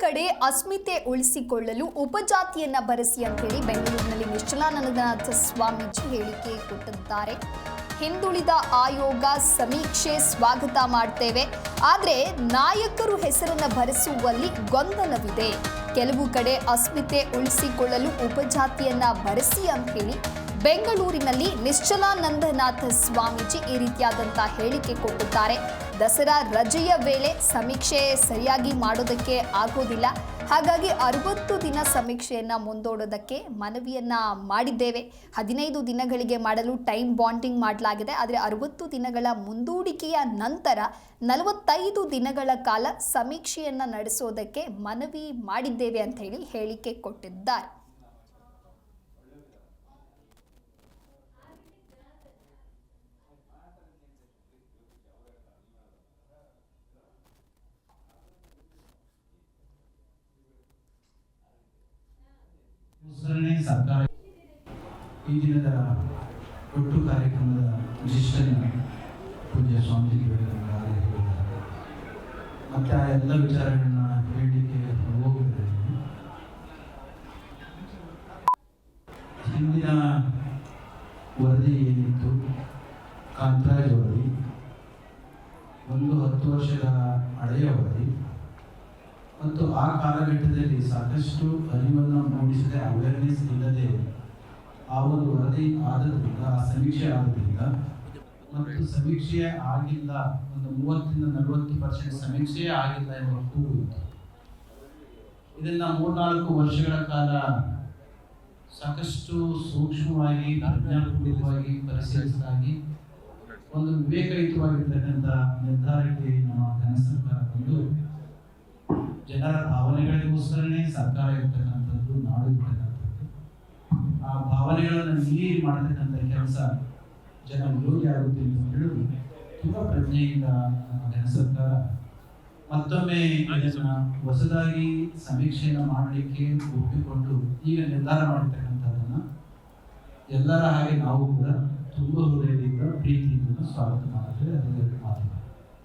ಕಡೆ ಅಸ್ಮಿತೆ ಉಳಿಸಿಕೊಳ್ಳಲು ಉಪಜಾತಿಯನ್ನ ಬರೆಸಿ ಅಂತ ಹೇಳಿ ಬೆಂಗಳೂರಿನಲ್ಲಿ ನಿಶ್ಚಲಾನಂದನಾಥ ಸ್ವಾಮೀಜಿ ಹೇಳಿಕೆ ಕೊಟ್ಟಿದ್ದಾರೆ. ಹಿಂದುಳಿದ ಆಯೋಗ ಸಮೀಕ್ಷೆ ಸ್ವಾಗತ ಮಾಡ್ತೇವೆ. ಆದರೆ ನಾಯಕರು ಹೆಸರನ್ನ ಭರಿಸುವಲ್ಲಿ ಗೊಂದಲವಿದೆ. ಕೆಲವು ಕಡೆ ಅಸ್ಮಿತೆ ಉಳಿಸಿಕೊಳ್ಳಲು ಉಪಜಾತಿಯನ್ನ ಬರೆಸಿ ಅಂತ ಹೇಳಿ ಬೆಂಗಳೂರಿನಲ್ಲಿ ನಿಶ್ಚಲಾನಂದನಾಥ ಸ್ವಾಮೀಜಿ ಈ ರೀತಿಯಾದಂಥ ಹೇಳಿಕೆ ಕೊಟ್ಟಿದ್ದಾರೆ. ದಸರಾ ರಜೆಯ ವೇಳೆ ಸಮೀಕ್ಷೆ ಸರಿಯಾಗಿ ಮಾಡೋದಕ್ಕೆ ಆಗೋದಿಲ್ಲ. ಹಾಗಾಗಿ ಅರವತ್ತು ದಿನ ಸಮೀಕ್ಷೆಯನ್ನ ಮುಂದೂಡೋದಕ್ಕೆ ಮನವಿಯನ್ನ ಮಾಡಿದ್ದೇವೆ. ಹದಿನೈದು ದಿನಗಳಿಗೆ ಮಾಡಲು ಟೈಮ್ ಬಾಂಡಿಂಗ್ ಮಾಡಲಾಗಿದೆ. ಆದರೆ ಅರವತ್ತು ದಿನಗಳ ಮುಂದೂಡಿಕೆಯ ನಂತರ ನಲವತ್ತೈದು ದಿನಗಳ ಕಾಲ ಸಮೀಕ್ಷೆಯನ್ನ ನಡೆಸೋದಕ್ಕೆ ಮನವಿ ಮಾಡಿದ್ದೇವೆ ಅಂತ ಹೇಳಿ ಹೇಳಿಕೆ ಕೊಟ್ಟಿದ್ದಾರೆ. ಸರ್ಕಾರ ಈ ದಿನದ ಒಟ್ಟು ಕಾರ್ಯಕ್ರಮದ ವಿಶಿಷ್ಟನ ಪೂಜ್ಯ ಸ್ವಾಮೀಜಿ ಮತ್ತೆ ಆ ಎಲ್ಲ ವಿಚಾರಗಳನ್ನ ಹೇಳಲಿಕ್ಕೆ ಹೋಗಿದ್ದಾರೆ ಹಿಂದಿನ ವರದಿ ಏನಿತ್ತು? ಕಾಂತರಾಜ್ ವರದಿ. ಒಂದು ಹತ್ತು ವರ್ಷದ ಹಳೆಯ ವರದಿ. ಮತ್ತು ಆ ಕಾಲಘಟ್ಟದಲ್ಲಿ ಸಾಕಷ್ಟು ಅರಿವನ್ನು ಮೂಡಿಸದೆ ಅವೇರ್ನೆಸ್ ಇಲ್ಲದೆ ಆ ಒಂದು ವರದಿ ಆದದ್ರಿಂದ ಆ ಸಮೀಕ್ಷೆ ಆದದ್ರಿಂದ ಮತ್ತು ಸಮೀಕ್ಷೆ ಆಗಿಲ್ಲ, ಒಂದು ಮೂವತ್ತರಿಂದ ನಲವತ್ತು ಪರ್ಸೆಂಟ್ ಸಮೀಕ್ಷೆ ಆಗಿಲ್ಲ ಎಂಬ ಕೂಗು ಇದನ್ನ ಮೂರ್ನಾಲ್ಕು ವರ್ಷಗಳ ಕಾಲ ಸಾಕಷ್ಟು ಸೂಕ್ಷ್ಮವಾಗಿ ಪ್ರಜ್ಞಾಪೂರ್ವಕವಾಗಿ ಪರಿಶೀಲಿಸಲಾಗಿ ಒಂದು ವಿವೇಕಯುತವಾಗಿರ್ತಕ್ಕಂಥ ನಿರ್ಧಾರಕ್ಕೆ ನಮ್ಮ ಕನಸು ಸರ್ಕಾರ ಬಂದು ಜನರ ಭಾವನೆಗಳಿಗೋಸ್ಕರನೇ ಸರ್ಕಾರ ಇರ್ತಕ್ಕಂಥದ್ದು, ನಾಡು ಇರ್ತಕ್ಕಂಥದ್ದು. ಆ ಭಾವನೆಗಳನ್ನು ಮೀರಿ ಮಾಡತಕ್ಕಂಥ ಕೆಲಸ ಜನ ವಿರೋಧಿ ಆಗುತ್ತೆ ಅಂತ ಹೇಳಿ ತುಂಬಾ ಪ್ರಜ್ಞೆಯಿಂದ ಘನ ಸರ್ಕಾರ ಮತ್ತೊಮ್ಮೆ ಹೊಸದಾಗಿ ಸಮೀಕ್ಷೆಯನ್ನು ಮಾಡಲಿಕ್ಕೆ ಒಪ್ಪಿಕೊಂಡು ಈಗ ನಿರ್ಧಾರ ಮಾಡಿರ್ತಕ್ಕಂಥದ್ದನ್ನ ಎಲ್ಲರ ಹಾಗೆ ನಾವು ಕೂಡ ತುಂಬ ಹೃದಯದಿಂದ, ಪ್ರೀತಿಯಿಂದ ಸ್ವಾಗತ ಮಾಡ್ತೇವೆ ಅದಕ್ಕೆ